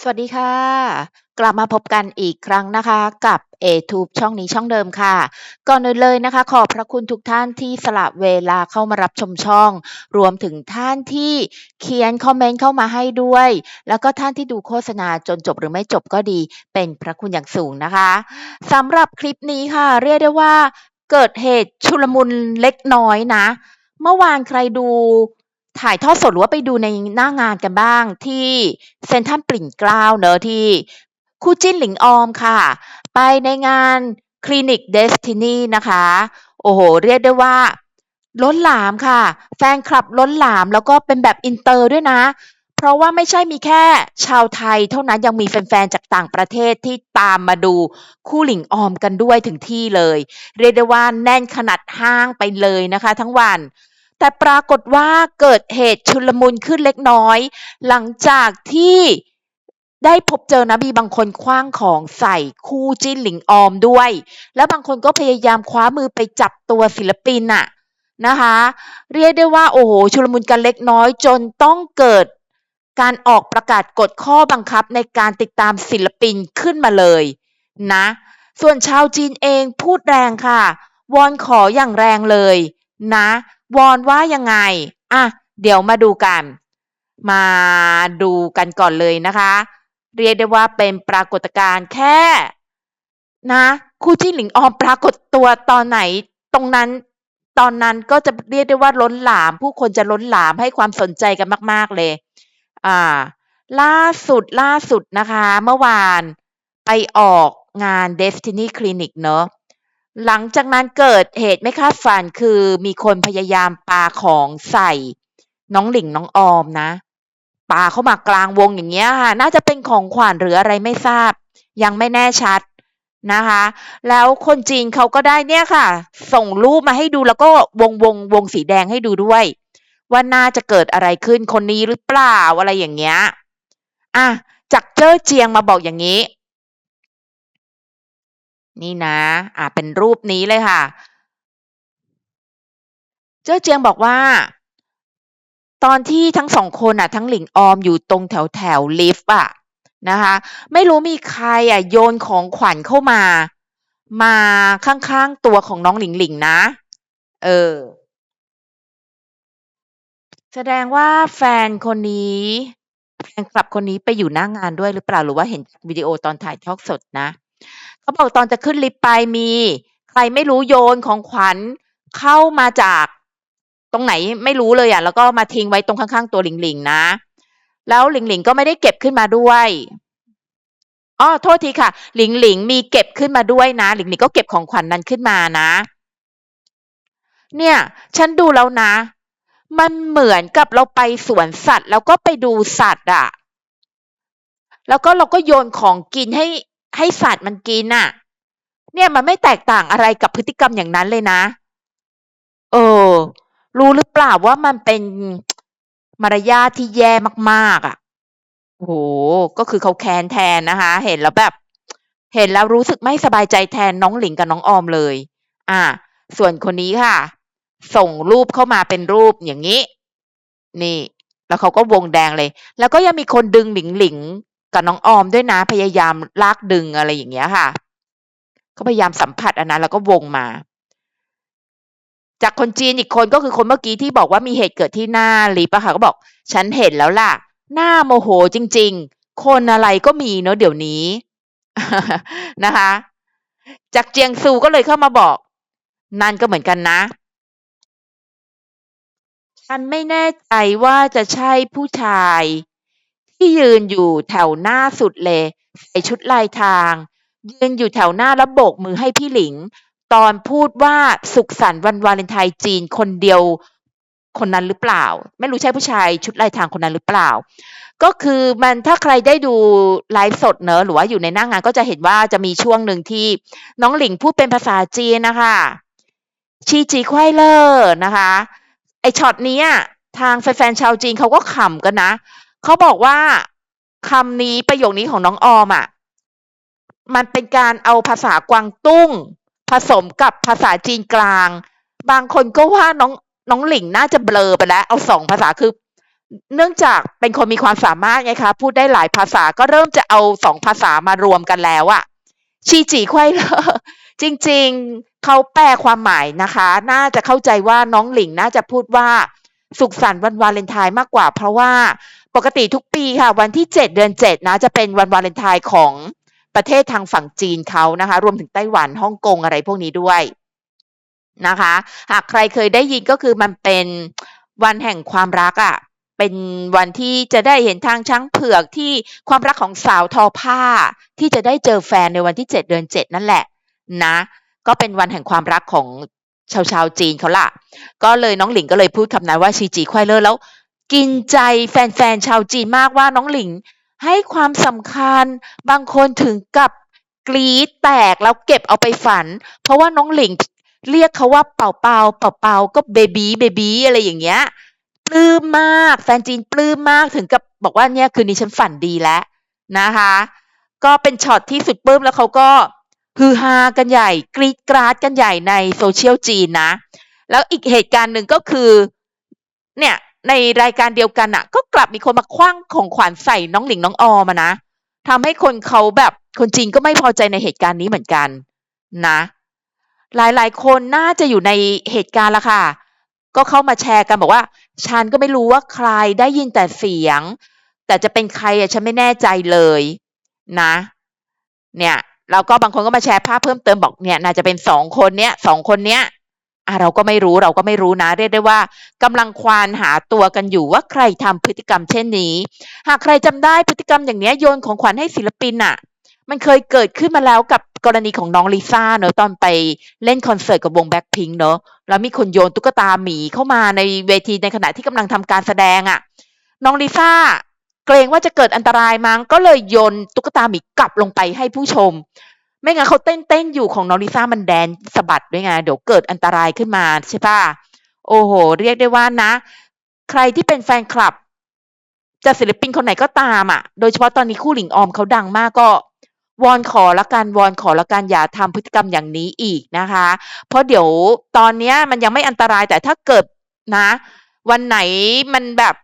สวัสดีค่ะ กลับมาพบกันอีกครั้งนะคะกับ A-Tube ช่องนี้ช่องเดิมค่ะ ก่อนอื่นเลยนะคะ ขอบพระคุณทุกท่านที่สละเวลาเข้ามารับชมช่อง รวมถึงท่านที่เขียนคอมเมนต์เข้ามาให้ด้วย แล้วก็ท่านที่ดูโฆษณาจนจบหรือไม่จบก็ดี เป็นพระคุณอย่างสูงนะคะสำหรับคลิปนี้ค่ะ เรียกได้ว่าเกิดเหตุชุลมุนเล็กน้อยนะ เมื่อวานใครดู ถ่ายทอดสดหรือว่าไปดูในหน้างานกันบ้างที่เซ็นทรัลปริ่นเกล้าเนอะที่คู่จิ้นหลิงออมค่ะ ไปในงานคลินิกเดสตินีนะคะ โอ้โห เรียกได้ว่าล้นหลามค่ะ แฟนคลับล้นหลามแล้วก็เป็นแบบอินเตอร์ด้วยนะ เพราะว่าไม่ใช่มีแค่ชาวไทย เท่านั้นยังมีแฟนๆจากต่างประเทศที่ตามมาดูคู่หลิงออมกันด้วยถึงที่เลย เรียกได้ว่าแน่นขนาดห้างไปเลยนะคะ ทั้งวัน แต่ปรากฏว่าเกิดเหตุชุลมุนขึ้นเล็กน้อย หลังจากที่ได้พบเจอนะมีบางคนคว้างของใส่คู่จิ้นหลิงออมด้วย แล้วบางคนก็พยายามคว้ามือไปจับตัวศิลปินน่ะนะคะ เรียกได้ว่าโอ้โหชุลมุนกันเล็กน้อยจนต้องเกิดการออกประกาศกฎข้อบังคับในการติดตามศิลปินขึ้นมาเลยนะ ส่วนชาวจีนเองพูดแรงค่ะ วอนขออย่างแรงเลยนะ วอนว่ายังไง อะ เดี๋ยวมาดูกัน มาดูกันก่อนเลยนะคะ เรียกได้ว่าเป็นปรากฏการณ์แค่ นะคู่จิ้นหลิงออมปรากฏตัวตอนไหนตรงนั้น ตอนนั้นก็จะเรียกได้ว่าล้นหลาม ผู้คนจะล้นหลามให้ความสนใจกันมาก ๆเลย อ่า ล่าสุดล่าสุดนะคะ เมื่อวานไปออกงาน Destiny Clinic เนอะ หลังจากนั้นเกิดเหตุไม่คาดฝันคือมีคนพยายามปาของใส่ น้องหลิงน้องออมนะปาเข้ามากลางวงอย่างเงี้ยค่ะ น่าจะเป็นของขวัญหรืออะไรไม่ทราบ ยังไม่แน่ชัดนะคะ แล้วคนจีนเขาก็ได้เนี่ยค่ะ ส่งรูปมาให้ดูแล้วก็วงวงวงสีแดงให้ดูด้วย ว่าน่าจะเกิดอะไรขึ้นคนนี้หรือเปล่าอะไรอย่างเงี้ยอะจากเจ้อเจียงมาบอกอย่างนี้ นี่นะอ่าเป็นรูปนี้เลยค่ะ เจ้อเจียงบอกว่า ตอนที่ทั้งสองคนอะ ทั้งหลิงออมอยู่ตรงแถวแถวลิฟต์อะนะคะ ไม่รู้มีใครอะโยนของขวัญเข้ามา มาข้างๆตัวของน้องหลิงหลิงนะ เออ แสดงว่าแฟนคนนี้แฟนคลับคนนี้ไปอยู่หน้างานด้วยหรือเปล่าหรือว่าเห็นวิดีโอตอนถ่ายทอดสดนะ เขาบอกตอนจะขึ้นลิฟต์ไปมี ใครไม่รู้โยนของขวัญเข้ามาจากตรงไหนไม่รู้เลยอะ แล้วก็มาทิ้งไว้ตรงข้างๆ ตัวหลิงหลิงนะ แล้วหลิงหลิงก็ไม่ได้เก็บขึ้นมาด้วยอ้อโทษทีค่ะ หลิงหลิงมีเก็บขึ้นมาด้วยนะ หลิงหลิงก็เก็บของขวัญนนั้นขึ้นมานะ เนี่ย ฉันดูแล้วนะ มันเหมือนกับเราไปสวนสัตว์ แล้วก็ไปดูสัตว์อะแล้วก็เราก็โยนของกินให้ ให้สัตว์มันกินน่ะ เนี่ยมันไม่แตกต่างอะไรกับพฤติกรรมอย่างนั้นเลยนะ เออ รู้หรือเปล่าว่ามันเป็นมารยาทที่แย่มากๆอะ่ะโอ้โห ก็คือเขาแค้นแทนนะคะ เห็นแล้วแบบ เห็นแล้วรู้สึกไม่สบายใจแทนน้องหลิงกับน้องออมเลย อ่า ส่วนคนนี้ค่ะ ส่งรูปเข้ามาเป็นรูปอย่างนี้ นี่ แล้วเขาก็วงแดงเลย แล้วก็ยังมีคนดึงหลิงหลิง กับน้องออมด้วยนะพยายามลากดึงอะไรอย่างเงี้ยค่ะเขาพยายามสัมผัสอันนั้นแล้วก็วงมา จากคนจีนอีกคนก็คือคนเมื่อกี้ที่บอกว่ามีเหตุเกิดที่หน้าลิฟต์อะค่ะก็บอก ฉันเห็นแล้วล่ะ หน้าโมโหจริง ๆ คนอะไรก็มีเนอะเดี๋ยวนี้นะคะ จากเจียงซูก็เลยเข้ามาบอก นั่นก็เหมือนกันนะฉันไม่แน่ใจว่าจะใช่ผู้ชาย ที่ยืนอยู่แถวหน้าสุดเลย ใส่ชุดลายทาง ยืนอยู่แถวหน้าแล้วโบกมือให้พี่หลิง ตอนพูดว่าสุขสันต์วันวาเลนไทน์จีนคนเดียวคนนั้นหรือเปล่า ไม่รู้ใช่ผู้ชายชุดลายทางคนนั้นหรือเปล่า ก็คือมันถ้าใครได้ดูไลฟ์สดเนอะหรือว่าอยู่ในหน้างงานก็จะเห็นว่าจะมีช่วงหนึ่งที่น้องหลิงพูดเป็นภาษาจีนนะคะ ชีจีควายเลอร์นะคะ ไอช็อตนี้ทางแฟนๆชาวจีนเขาก็ขำกันนะ เขาบอกว่าคำนี้ประโยคนี้ของน้องออมอะ มันเป็นการเอาภาษากวางตุ้ง ผสมกับภาษาจีนกลาง บางคนก็ว่าน้องน้องหลิงน่าจะเบลอไปแล้ว เอาสองภาษาคือ เนื่องจากเป็นคนมีความสามารถไงคะ พูดได้หลายภาษาก็เริ่มจะเอาสองภาษามารวมกันแล้วอะชีจีไขว้เลอจริง ๆเขาแปลความหมายนะคะ น่าจะเข้าใจว่าน้องหลิงน่าจะพูดว่า สุขสันต์วันวาเลนไทน์มากกว่า เพราะว่า ปกติทุกปีค่ะ วันที่ 7 เดือน 7 นะ จะเป็นวันวาเลนไทน์ของประเทศทางฝั่งจีนเขานะคะ รวมถึงไต้หวันฮ่องกงอะไรพวกนี้ด้วยนะคะ หากใครเคยได้ยินก็คือมันเป็นวันแห่งความรักอะ่ะเป็นวันที่จะได้เห็นทางช้างเผือกที่ความรักของสาวทอผ้า ที่จะได้เจอแฟนในวันที่ 7 เดือน 7 นั่นแหละนะ ก็เป็นวันแห่งความรักของชาวชาวจีนเขาล่ะ ก็เลยน้องหลิงก็เลยพูดคำนั้นว่าชีจีควายเลอร์แล้ว กินใจแฟนๆ ชาวจีนมากว่าน้องหลิง ให้ความสำคัญบางคนถึงกับกรี๊ดแตกแล้วเก็บเอาไปฝัน เพราะว่าน้องหลิงเรียกเขาว่าเป่าเป่าเป่าเป่าก็เบบี้เบบี้อะไรอย่างเงี้ยปลื้มมาก แฟนจีนปลื้มมากถึงกับบอกว่าเนี่ยคืนนี้ฉันฝันดีแล้วนะคะ ก็เป็นช็อตที่สุดปลื้มแล้วเขาก็ฮือฮากันใหญ่ กรีดกราดกันใหญ่ในโซเชียลจีนนะ แล้วอีกเหตุการณ์หนึ่งก็คือ เนี่ย ในรายการเดียวกันอะก็กลับมีคนมาคว้างของขวัญใส่น้องหลิงน้องออมานะทำให้คนเขาแบบคนจีนก็ไม่พอใจในเหตุการณ์นี้เหมือนกันนะ หลายๆ คนน่าจะอยู่ในเหตุการณ์ละค่ะ ก็เข้ามาแชร์กันบอกว่าฉันก็ไม่รู้ว่าใครได้ยินแต่เสียง แต่จะเป็นใครอะฉันไม่แน่ใจเลยนะ เนี่ยแล้วก็บางคนก็มาแชร์ภาพเพิ่มเติมบอกเนี่ย น่าจะเป็นสองคนเนี้ยสองคนเนี้ย อะเราก็ไม่รู้เราก็ไม่รู้นะ เรียกได้ว่ากำลังควานหาตัวกันอยู่ว่าใครทำพฤติกรรมเช่นนี้ หากใครจำได้พฤติกรรมอย่างเนี้ยโยนของขวัญให้ศิลปินอะมันเคยเกิดขึ้นมาแล้วกับกรณีของน้องลิซ่าเนอะตอนไปเล่นคอนเสิร์ตกับวงแบ็คพิงเนอะแล้วมีคนโยนตุ๊กตาหมีเข้ามาในเวทีในขณะที่กำลังทำการแสดงอะน้องลิซ่าเกรงว่าจะเกิดอันตรายมั้งก็เลยโยนตุ๊กตาหมีกลับลงไปให้ผู้ชม ไม่งั้นเขาเต้นเต้นอยู่ของน้องลิซ่ามันแดนสะบัดด้วยไงเดี๋ยวเกิดอันตรายขึ้นมาใช่ปะโอ้โห เรียกได้ว่านะ ใครที่เป็นแฟนคลับจะศิลปินคนไหนก็ตามอะ โดยเฉพาะตอนนี้คู่หลิงออมเขาดังมากก็วอนขอละกันวอนขอละกันอย่าทำพฤติกรรมอย่างนี้อีกนะคะ เพราะเดี๋ยวตอนเนี้ยมันยังไม่อันตรายแต่ถ้าเกิดนะ วันไหนมันแบบ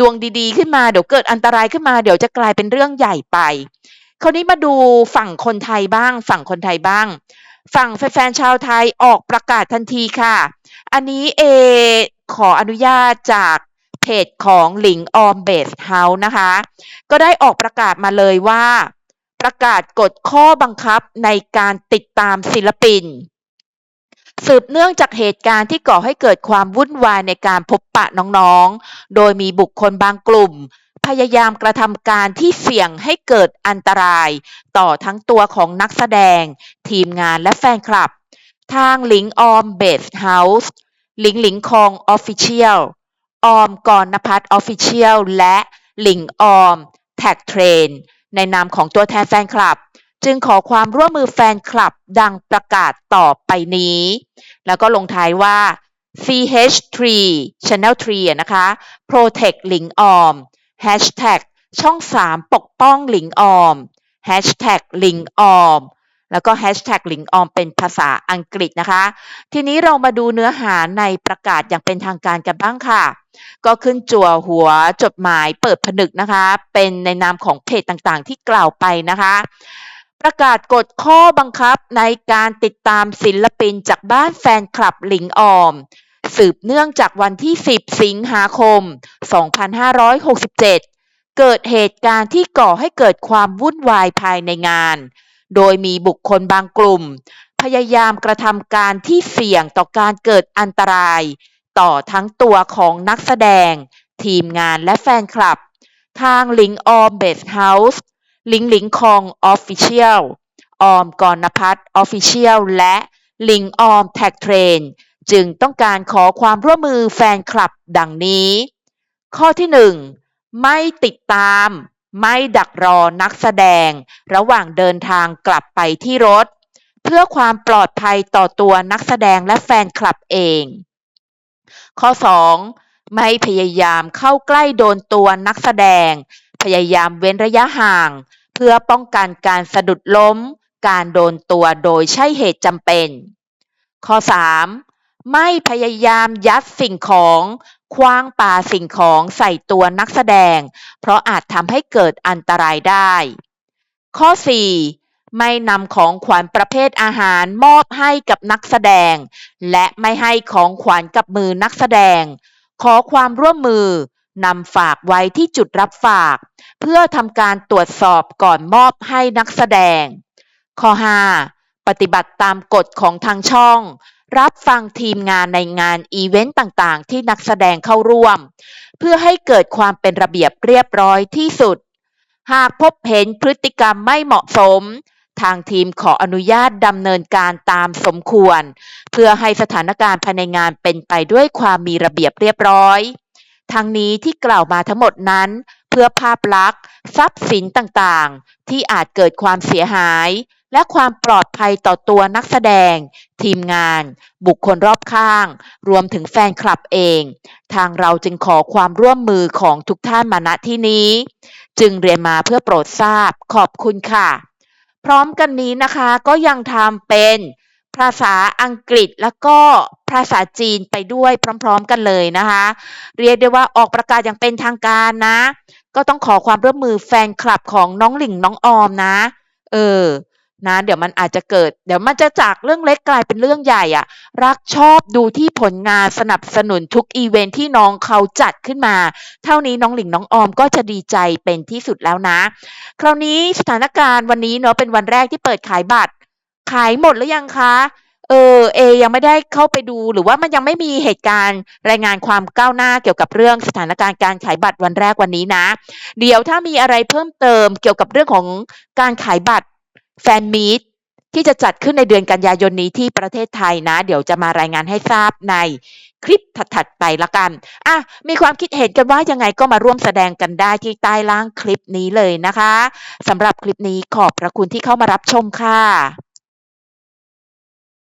ดวงดีๆขึ้นมาเดี๋ยวเกิดอันตรายขึ้นมาเดี๋ยวจะกลายเป็นเรื่องใหญ่ไป คราวนี้มาดูฝั่งคนไทยบ้าง ฝั่งคนไทยบ้าง ฝั่งแฟนๆชาวไทยออกประกาศทันทีค่ะ อันนี้เอขออนุญาตจากเพจของหลิงออมเบสเฮาส์นะคะ ก็ได้ออกประกาศมาเลยว่า ประกาศกฎข้อบังคับในการติดตามศิลปิน สืบเนื่องจากเหตุการณ์ที่ก่อให้เกิดความวุ่นวายในการพบปะน้องๆ โดยมีบุคคลบางกลุ่ม พยายามกระทำการที่เสี่ยงให้เกิดอันตราย ต่อทั้งตัวของนักแสดง ทีมงานและแฟนคลับ ทางหลิงออมเบสเฮาส์หลิงหลิงคองออฟฟิเชียลออมกรณพัฒน์ออฟฟิเชียลและหลิงออมแท็กเทรนในนามของตัวแทนแฟนคลับ จึงขอความร่วมมือแฟนคลับดังประกาศต่อไปนี้ แล้วก็ลงท้ายว่า CH3 Channel 3นะคะ Protect หลิงออม Hashtag ช่อง 3 ปกป้องหลิงออม Hashtag หลิงออม แล้วก็ Hashtag หลิงออมเป็นภาษาอังกฤษนะคะ ทีนี้เรามาดูเนื้อหาในประกาศอย่างเป็นทางการกันบ้างค่ะ ก็ขึ้นจั่วหัวจดหมายเปิดผนึกนะคะ เป็นในนามของเพจต่างๆที่กล่าวไปนะคะ ประกาศกฎข้อบังคับในการติดตามศิลปินจากบ้านแฟนคลับหลิงออม สืบเนื่องจากวันที่ 10 สิงหาคม 2567 เกิดเหตุการณ์ที่ก่อให้เกิดความวุ่นวายภายในงาน โดยมีบุคคลบางกลุ่ม พยายามกระทำการที่เสี่ยงต่อการเกิดอันตราย ต่อทั้งตัวของนักแสดง ทีมงานและแฟนคลับ ทางหลิงออมเบสเฮาส์ ลิงหลิงคองออฟฟิเชียลออมกรณพัฒน์ออฟฟิเชียลและหลิงออมแท็กเทรนจึงต้องการขอความร่วมมือแฟนคลับดังนี้ ข้อที่หนึ่งไม่ติดตาม ไม่ดักรอนักแสดง ระหว่างเดินทางกลับไปที่รถ เพื่อความปลอดภัยต่อตัวนักแสดงและแฟนคลับเอง ข้อ 2. ไม่พยายามเข้าใกล้โดนตัวนักแสดง ยายามเว้นระยะห่าง เพื่อป้องกันการสะดุดล้ม การโดนตัวโดยใช่เหตุจำเป็น ข้อ 3. ไม่พยายามยัดสิ่งของคว้างปาสิ่งของใส่ตัวนักแสดง เพราะอาจทำให้เกิดอันตรายได้ ข้อ 4. ไม่นำของขวัญประเภทอาหารมอบให้กับนักแสดง และไม่ให้ของขวัญกับมือนักแสดง ขอความร่วมมือ นำฝากไว้ที่จุดรับฝาก เพื่อทำการตรวจสอบก่อนมอบให้นักแสดง ข้อ 5. ปฏิบัติตามกฎของทางช่อง รับฟังทีมงานในงานอีเวนต์ต่างๆ ที่นักแสดงเข้าร่วม เพื่อให้เกิดความเป็นระเบียบเรียบร้อยที่สุด หากพบเห็นพฤติกรรมไม่เหมาะสมทางทีมขออนุญาตดำเนินการตามสมควร เพื่อให้สถานการณ์ภายในงานเป็นไปด้วยความมีระเบียบเรียบร้อย ทั้งนี้ที่กล่าวมาทั้งหมดนั้น เพื่อภาพลักษณ์ ทรัพย์สินต่างๆ ที่อาจเกิดความเสียหาย และความปลอดภัยต่อตัวนักแสดง ทีมงาน บุคคลรอบข้าง รวมถึงแฟนคลับเอง ทางเราจึงขอความร่วมมือของทุกท่านมาณที่นี้ จึงเรียนมาเพื่อโปรดทราบขอบคุณค่ะ พร้อมกันนี้นะคะก็ยังทำเป็น ภาษาอังกฤษแล้วก็ภาษาจีนไปด้วยพร้อม ๆ กันเลยนะคะ เรียกได้ว่าออกประกาศอย่างเป็นทางการนะ ก็ต้องขอความร่วมมือแฟนคลับของน้องหลิงน้องออมนะ เออนะเดี๋ยวมันอาจจะเกิด เดี๋ยวมันจะจากเรื่องเล็กกลายเป็นเรื่องใหญ่อะรักชอบดูที่ผลงานสนับสนุนทุกอีเวนท์ที่น้องเขาจัดขึ้นมา เท่านี้น้องหลิงน้องออมก็จะดีใจเป็นที่สุดแล้วนะ คราวนี้สถานการณ์วันนี้เนาะเป็นวันแรกที่เปิดขายบัตร ขายหมดหรือยังคะเออเอยังไม่ได้เข้าไปดูหรือว่ามันยังไม่มีเหตุการณ์รายงานความก้าวหน้าเกี่ยวกับเรื่องสถานการณ์การขายบัตรวันแรกวันนี้นะ เดี๋ยวถ้ามีอะไรเพิ่มเติมเกี่ยวกับเรื่องของการขายบัตรแฟนมีตที่จะจัดขึ้นในเดือนกันยายนนี้ที่ประเทศไทยนะ เดี๋ยวจะมารายงานให้ทราบในคลิปถัดๆไปละกันอะมีความคิดเห็นกันว่ายังไงก็มาร่วมแสดงกันได้ที่ใต้ล่างคลิปนี้เลยนะคะสำหรับคลิปนี้ขอบพระคุณที่เข้ามารับชมค่ะ